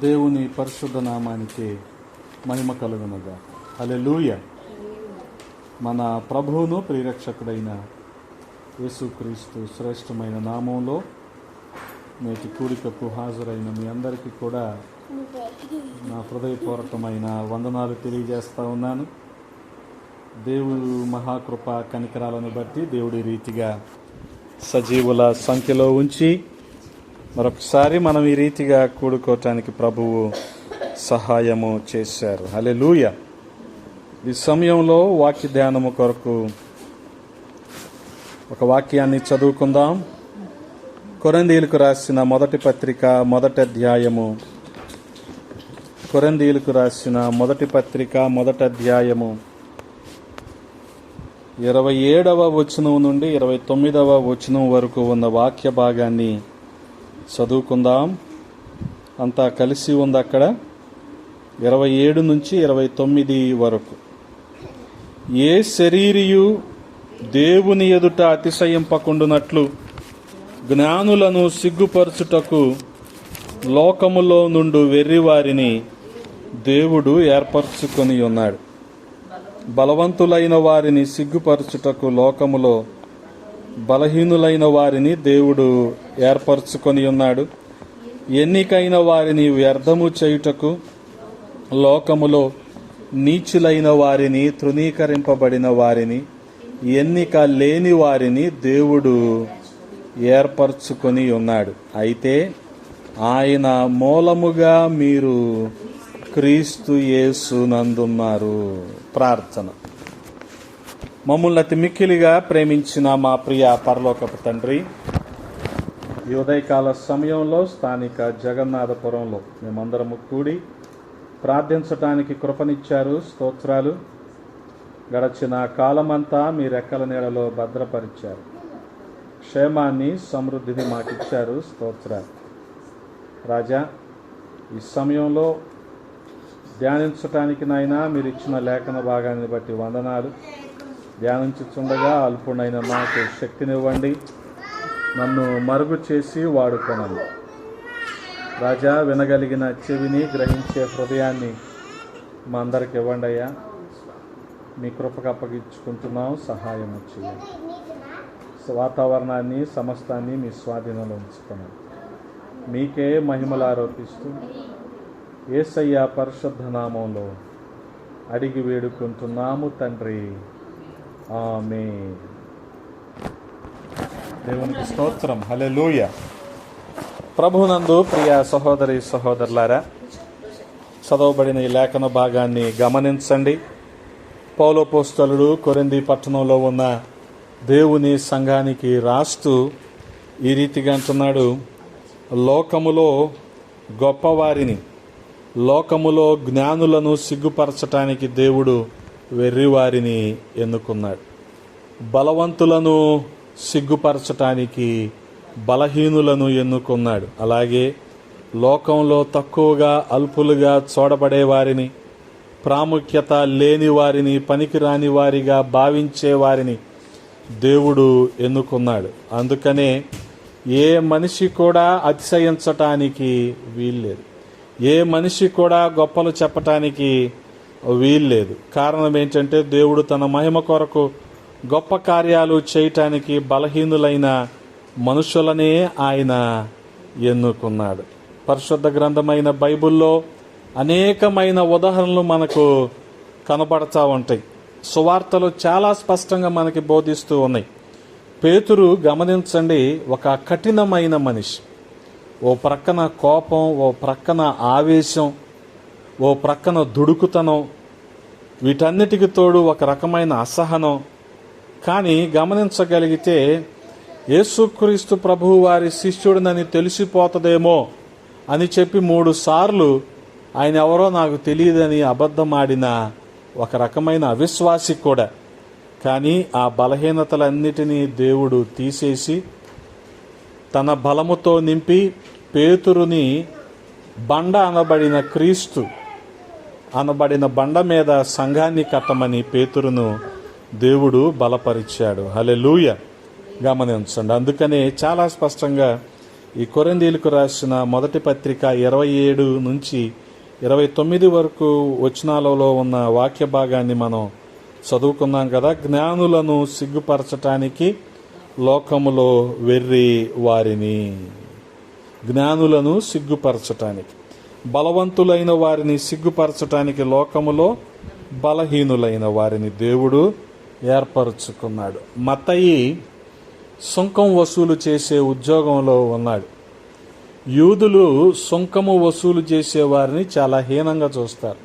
దేవుని పరిశుద్ధ నామానికి మహిమ కలుగునగా. అలెలూయ మన ప్రభువును ప్రియరక్షకుడైన యేసుక్రీస్తు శ్రేష్టమైన నామంలో నేటి కూడికకు హాజరైన మీ అందరికీ కూడా నా హృదయపూర్వకమైన వందనాలు తెలియజేస్తూ ఉన్నాను. దేవుడు మహాకృప కనికరాలను బట్టి దేవుడి రీతిగా సజీవుల సంఖ్యలో ఉంచి మరొకసారి మనం ఈ రీతిగా కూడుకోవటానికి ప్రభువు సహాయము చేశారు. లూయ ఈ సమయంలో వాక్య ధ్యానము కొరకు ఒక వాక్యాన్ని చదువుకుందాం. కొరందీలకు రాసిన మొదటి పత్రిక మొదటి అధ్యాయము. కొరందీలకు రాసిన మొదటి పత్రిక మొదటి అధ్యాయము. ఇరవై ఏడవ వచనం నుండి ఇరవై తొమ్మిదవ వచనం వరకు ఉన్న వాక్య భాగాన్ని చదువుకుందాం. అంతా కలిసి ఉంది అక్కడ. ఇరవై ఏడు నుంచి ఇరవై తొమ్మిది వరకు. ఏ శరీరియు దేవుని ఎదుట అతిశయింపకుండునట్లు జ్ఞానులను సిగ్గుపరచుటకు లోకములో నుండు వెర్రివారిని దేవుడు ఏర్పరచుకొని ఉన్నాడు బలవంతులైన వారిని సిగ్గుపరచుటకు లోకములో బలహీనులైన వారిని దేవుడు ఏర్పరచుకొని ఉన్నాడు. ఎన్నికైన వారిని వ్యర్థము చేయుటకు లోకములో నీచులైన వారిని తృణీకరింపబడిన వారిని ఎన్నిక లేని వారిని దేవుడు ఏర్పరచుకొని ఉన్నాడు. అయితే ఆయన మూలముగా మీరు క్రీస్తు యేసునందున్నారు. ప్రార్థన. మమ్మల్ని అతి మిక్కిలిగా ప్రేమించిన మా ప్రియ పరలోకపు తండ్రి ఈ ఉదయకాల సమయంలో స్థానిక జగన్నాథపురంలో మేమందరము కూడి ప్రార్థించటానికి కృపనిచ్చారు స్తోత్రాలు. గడచిన కాలమంతా మీ రెక్కల నీడలో భద్రపరిచారు. క్షేమాన్ని సమృద్ధిని మాకిచ్చారు స్తోత్రాలు. రాజా ఈ సమయంలో ధ్యానించటానికి నాయన మీరు ఇచ్చిన లేఖన భాగాన్ని బట్టి వందనాలు. ధ్యానించుచుండగా అల్పుడైన నాకు శక్తినివ్వండి. నన్ను మరుగు చేసి వాడుకొనను. రాజా వినగలిగిన చెవిని గ్రహించే హృదయాన్ని మా అందరికి ఇవ్వండి అయ్యా. మీ కృపకు అప్పగించుకుంటున్నాం సహాయం చేయండి. వాతావరణాన్ని సమస్తాన్ని మీ స్వాధీనంలో ఉంచుకున్నాం. మీకే మహిమలు ఆరోపిస్తూ ఏసయ్య పరిశుద్ధ నామంలో అడిగి వేడుకుంటున్నాము తండ్రి. ఆమె దేవునికి స్తోత్రం. హలెలూయ ప్రభునందు ప్రియ సహోదరి సహోదరులారా చదవబడిన ఈ లేఖన భాగాన్ని గమనించండి. పౌలోపోస్తలుడు కొరింది పట్టణంలో ఉన్న దేవుని సంఘానికి రాస్తూ ఈ రీతిగా అంటున్నాడు లోకములో గొప్పవారిని లోకములో జ్ఞానులను సిగ్గుపరచటానికి దేవుడు వెర్రివారిని ఎన్నుకున్నాడు. బలవంతులను సిగ్గుపరచటానికి బలహీనులను ఎన్నుకున్నాడు. అలాగే లోకంలో తక్కువగా అల్పులుగా చూడబడే వారిని ప్రాముఖ్యత లేని వారిని పనికిరాని వారిగా భావించే వారిని దేవుడు ఎన్నుకున్నాడు. అందుకనే ఏ మనిషి కూడా అతిశయించటానికి వీల్లేదు. ఏ మనిషి కూడా గొప్పలు చెప్పటానికి వీల్లేదు కారణం ఏంటంటే దేవుడు తన మహిమ కొరకు గొప్ప కార్యాలు చేయటానికి బలహీనులైన మనుషులనే ఆయన ఎన్నుకున్నాడు. పరిశుద్ధ గ్రంథమైన బైబిల్లో అనేకమైన ఉదాహరణలు మనకు కనబడతా ఉంటాయి. సువార్తలు చాలా స్పష్టంగా మనకి బోధిస్తూ ఉన్నాయి. పేతురు గమనించండి ఒక కఠినమైన మనిషి. ఓ ప్రక్కన కోపం ఓ ప్రక్కన ఆవేశం ఓ ప్రక్కన దుడుకుతనం వీటన్నిటికి తోడు ఒక రకమైన అసహనం. కానీ గమనించగలిగితే యేసుక్రీస్తు ప్రభువు వారి శిష్యుడినని తెలిసిపోతుందేమో అని చెప్పి మూడు సార్లు ఆయన ఎవరో నాకు తెలియదని అబద్ధమాడిన ఒక రకమైన అవిశ్వాసి కూడా. కానీ ఆ బలహీనతలన్నిటినీ దేవుడు తీసేసి తన బలముతో నింపి పేతురుని బండ అనబడిన క్రీస్తు అనబడిన బండ మీద సంఘాన్ని కట్టమని పేతురును దేవుడు బలపరిచాడు. హలెలూయ గమనించండి అందుకనే చాలా స్పష్టంగా ఈ కొరందీలకు రాసిన మొదటి పత్రిక ఇరవై ఏడు నుంచి ఇరవై తొమ్మిది వరకు వచనాలలో ఉన్న వాక్య భాగాన్ని మనం చదువుకున్నాం కదా. జ్ఞానులను సిగ్గుపరచటానికి లోకములో వెర్రి వారిని. జ్ఞానులను సిగ్గుపరచటానికి. బలవంతులైన వారిని సిగ్గుపరచటానికి లోకములో బలహీనులైన వారిని దేవుడు ఏర్పరచుకున్నాడు. మతయి సుంకం వసూలు చేసే ఉద్యోగంలో ఉన్నాడు. యూదులు సుంకము వసూలు చేసే వారిని చాలా హీనంగా చూస్తారు.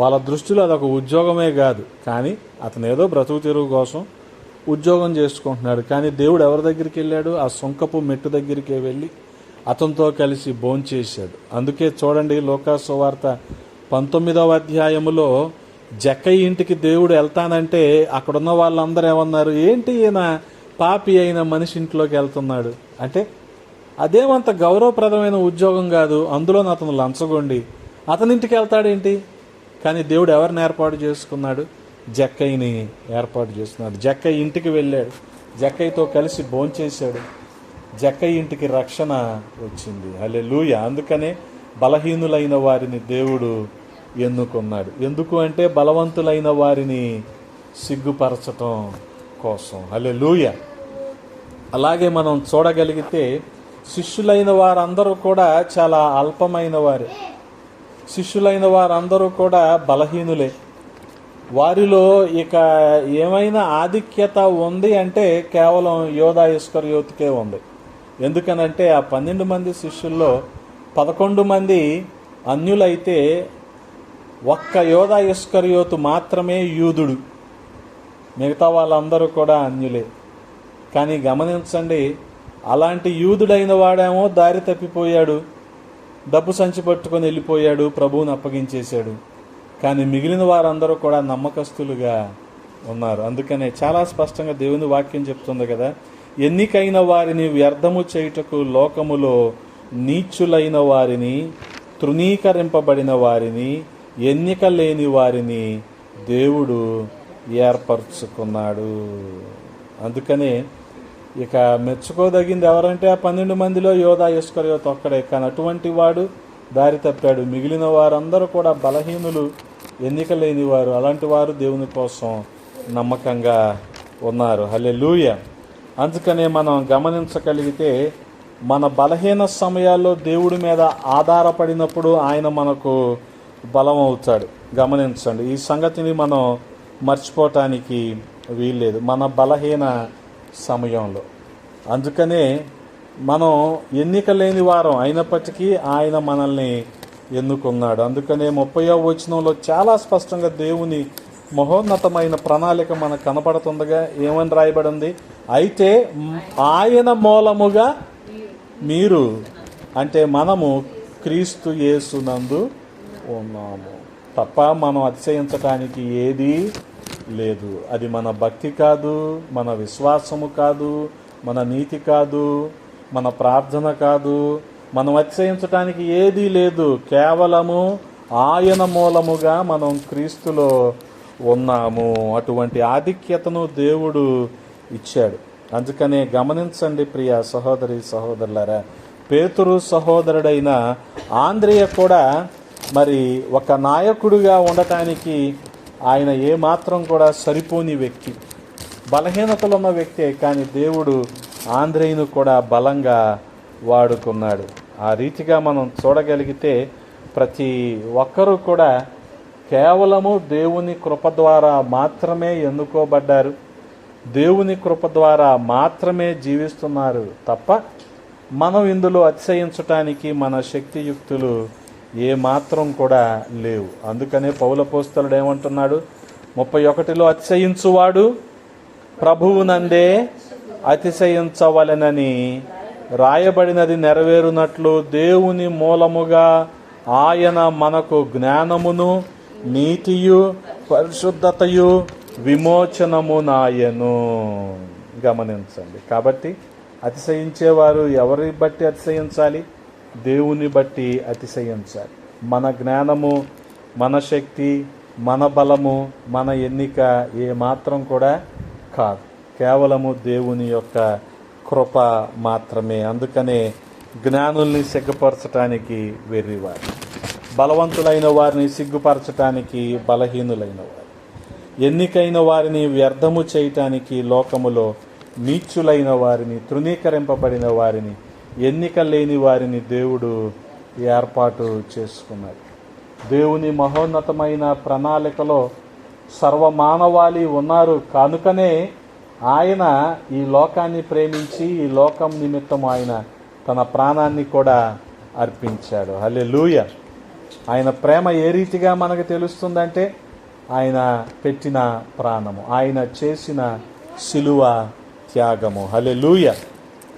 వాళ్ళ దృష్టిలో అదొక ఉద్యోగమే కాదు. కానీ అతను ఏదో బ్రతుకు తెరువు కోసం ఉద్యోగం చేసుకుంటున్నాడు. కానీ దేవుడు ఎవరి దగ్గరికి వెళ్ళాడు? ఆ సుంకపు మెట్టు దగ్గరికే వెళ్ళి అతనితో కలిసి భోంచేశాడు. అందుకే చూడండి లోకాసువార్త పంతొమ్మిదవ అధ్యాయములో జక్కయ్య ఇంటికి దేవుడు వెళ్తానంటే అక్కడున్న వాళ్ళందరూ ఏమన్నారు? ఏంటి ఈయన పాపి అయిన మనిషి ఇంట్లోకి వెళ్తున్నాడు? అంటే అదేమంత గౌరవప్రదమైన ఉద్యోగం కాదు అందులో అతను లంచగొండి. అతని ఇంటికి వెళ్తాడేంటి? కానీ దేవుడు ఎవరిని ఏర్పాటు చేసుకున్నాడు? జక్కయ్యని ఏర్పాటు చేసుకున్నాడు. జక్కయ్య ఇంటికి వెళ్ళాడు. జక్కయ్యతో కలిసి భోంచేశాడు. జక్క ఇంటికి రక్షణ వచ్చింది. అలే లూయ అందుకనే బలహీనులైన వారిని దేవుడు ఎన్నుకున్నాడు. ఎందుకు అంటే బలవంతులైన వారిని సిగ్గుపరచటం కోసం. అలే లూయ అలాగే మనం చూడగలిగితే శిష్యులైన వారందరూ కూడా చాలా అల్పమైన వారు. శిష్యులైన వారందరూ కూడా బలహీనులే. వారిలో ఇక ఏమైనా ఆధిక్యత ఉంది అంటే కేవలం యోధా ఇస్కర్యోతికే ఉంది. ఎందుకనంటే ఆ పన్నెండు మంది శిష్యుల్లో పదకొండు మంది అన్యులైతే ఒక్క యోధా ఇస్కర్యోతు మాత్రమే యూదుడు. మిగతా వాళ్ళందరూ కూడా అన్యులే. కానీ గమనించండి అలాంటి యూదుడైన వాడేమో దారి తప్పిపోయాడు డబ్బు సంచి పట్టుకొని వెళ్ళిపోయాడు ప్రభువుని అప్పగించేశాడు. కానీ మిగిలిన వారందరూ కూడా నమ్మకస్తులుగా ఉన్నారు. అందుకనే చాలా స్పష్టంగా దేవుని వాక్యం చెప్తుంది కదా ఎన్నికైన వారిని వ్యర్థము చేయుటకు లోకములో నీచులైన వారిని తృణీకరింపబడిన వారిని ఎన్నిక లేని వారిని దేవుడు ఏర్పరచుకున్నాడు. అందుకనే ఇక మెచ్చుకోదగింది ఎవరంటే ఆ పన్నెండు మందిలో యోధా ఇస్కర్యోత్ ఒక్కడే. కానీ అటువంటి వాడు దారి తప్పాడు. మిగిలిన వారందరూ కూడా బలహీనులు ఎన్నిక లేని వారు. అలాంటి వారు దేవుని కోసం నమ్మకంగా ఉన్నారు. హలే లూయ అందుకనే మనం గమనించగలిగితే మన బలహీన సమయాల్లో దేవుడి మీద ఆధారపడినప్పుడు ఆయన మనకు బలం అవుతాడు గమనించండి. ఈ సంగతిని మనం మర్చిపోవటానికి వీల్లేదు. మన బలహీన సమయంలో. అందుకనే మనం ఎన్నిక లేని వారం అయినప్పటికీ ఆయన మనల్ని ఎన్నుకున్నాడు. అందుకనే ముప్పయో వచనంలో చాలా స్పష్టంగా దేవుని మహోన్నతమైన ప్రణాళిక మనకు కనపడుతుండగా ఏమని రాయబడింది? అయితే ఆయన మూలముగా మీరు అంటే మనము క్రీస్తు యేసునందు ఉన్నాము. తప్ప మనం అతిశయించటానికి ఏది లేదు. అది మన భక్తి కాదు మన విశ్వాసము కాదు మన నీతి కాదు మన ప్రార్థన కాదు. మనం అతిశయించటానికి ఏదీ లేదు. కేవలము ఆయన మూలముగా మనం క్రీస్తులో ఉన్నాము. అటువంటి ఆధిక్యతను దేవుడు ఇచ్చాడు. అందుకనే గమనించండి ప్రియ సహోదరి సహోదరులారా పేతురు సహోదరుడైన ఆంధ్రేయ కూడా మరి ఒక నాయకుడిగా ఉండటానికి ఆయన ఏమాత్రం కూడా సరిపోని వ్యక్తి. బలహీనతలు ఉన్న వ్యక్తే కానీ దేవుడు ఆంధ్రేయును కూడా బలంగా వాడుకున్నాడు. ఆ రీతిగా మనం చూడగలిగితే ప్రతి ఒక్కరూ కూడా కేవలము దేవుని కృప ద్వారా మాత్రమే ఎన్నుకోబడ్డారు. దేవుని కృప ద్వారా మాత్రమే జీవిస్తున్నారు తప్ప మనం ఇందులో అతిశయించటానికి మన శక్తియుక్తులు ఏమాత్రం కూడా లేవు. అందుకనే పౌలపోస్తలుడు ఏమంటున్నాడు? ముప్పై ఒకటిలో అతిశయించువాడు ప్రభువునందే అతిశయించవలెనని రాయబడినది నెరవేరునట్లు దేవుని మూలముగా ఆయన మనకు జ్ఞానమును నీతియు పరిశుద్ధతయు విమోచనమునాయను. గమనించండి. కాబట్టి అతిశయించేవారు ఎవరి బట్టి అతిశయించాలి? దేవుని బట్టి అతిశయించాలి. మన జ్ఞానము మన శక్తి మన బలము మన ఎన్నిక ఏ మాత్రం కూడా కాదు. కేవలము దేవుని యొక్క కృప మాత్రమే. అందుకనే జ్ఞానుల్ని సిగ్గుపరచటానికి వెర్రివారు. బలవంతులైన వారిని సిగ్గుపరచటానికి బలహీనులైన వారు ఎన్నికైన వారిని వ్యర్థము చేయటానికి లోకములో నీచులైన వారిని తృణీకరింపబడిన వారిని ఎన్నిక లేని వారిని దేవుడు ఏర్పాటు చేసుకున్నాడు. దేవుని మహోన్నతమైన ప్రణాళికలో సర్వమానవాళి ఉన్నారు. కనుకనే ఆయన ఈ లోకాన్ని ప్రేమించి ఈ లోకం నిమిత్తం ఆయన తన ప్రాణాన్ని కూడా అర్పించాడు. హలే ఆయన ప్రేమ ఏ రీతిగా మనకు తెలుస్తుందంటే ఆయన పెట్టిన ప్రాణము ఆయన చేసిన శిలువ త్యాగము. హలే లూయ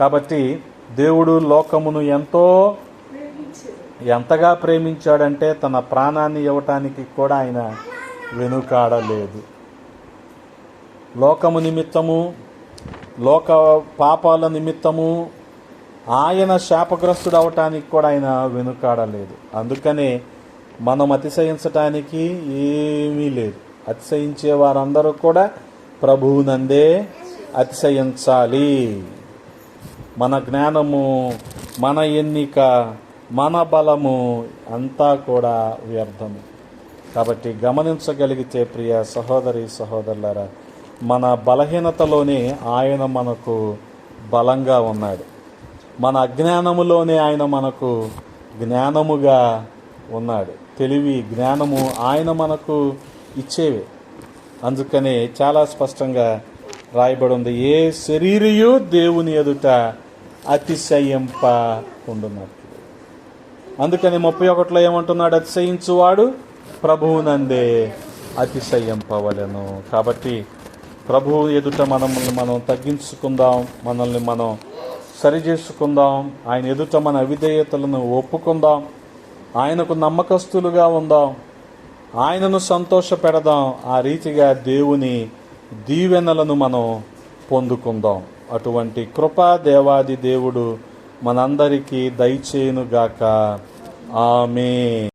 కాబట్టి దేవుడు లోకమును ఎంతో ఎంతగా ప్రేమించాడంటే తన ప్రాణాన్ని ఇవ్వటానికి కూడా ఆయన వెనుకాడలేదు. లోకము నిమిత్తము లోక పాపాల నిమిత్తము ఆయన శాపగ్రస్తుడు అవటానికి కూడా ఆయన వెనుకాడలేదు అందుకనే మనం అతిశయించటానికి ఏమీ లేదు. అతిశయించే వారందరూ కూడా ప్రభువునందే అతిశయించాలి. మన జ్ఞానము మన ఎన్నిక మన బలము అంతా కూడా వ్యర్థము. కాబట్టి గమనించగలిగితే ప్రియ సహోదరి సహోదరులారా మన బలహీనతలోనే ఆయన మనకు బలంగా ఉన్నాడు. మన అజ్ఞానములోనే ఆయన మనకు జ్ఞానముగా ఉన్నాడు. తెలివి జ్ఞానము ఆయన మనకు ఇచ్చేవే. అందుకనే చాలా స్పష్టంగా రాయబడి ఉంది ఏ శరీరయు దేవుని ఎదుట అతిశయింప ఉండున్నట్లు అందుకని ముప్పై ఒకటిలో ఏమంటున్నాడు అతిశయించువాడు ప్రభువునందే అతిశయింపవలను. కాబట్టి ప్రభువు ఎదుట మనల్ని మనం తగ్గించుకుందాం మనల్ని మనం సరి చేసుకుందాం ఆయన ఎదుట మన అవిధేయతలను ఒప్పుకుందాం. ఆయనకు నమ్మకస్తులుగా ఉందాం. ఆయనను సంతోష పెడదాం ఆ రీతిగా దేవుని దీవెనలను మనం పొందుకుందాం. అటువంటి కృపా దేవాది దేవుడు మనందరికీ దయచేయునుగాక. ఆమె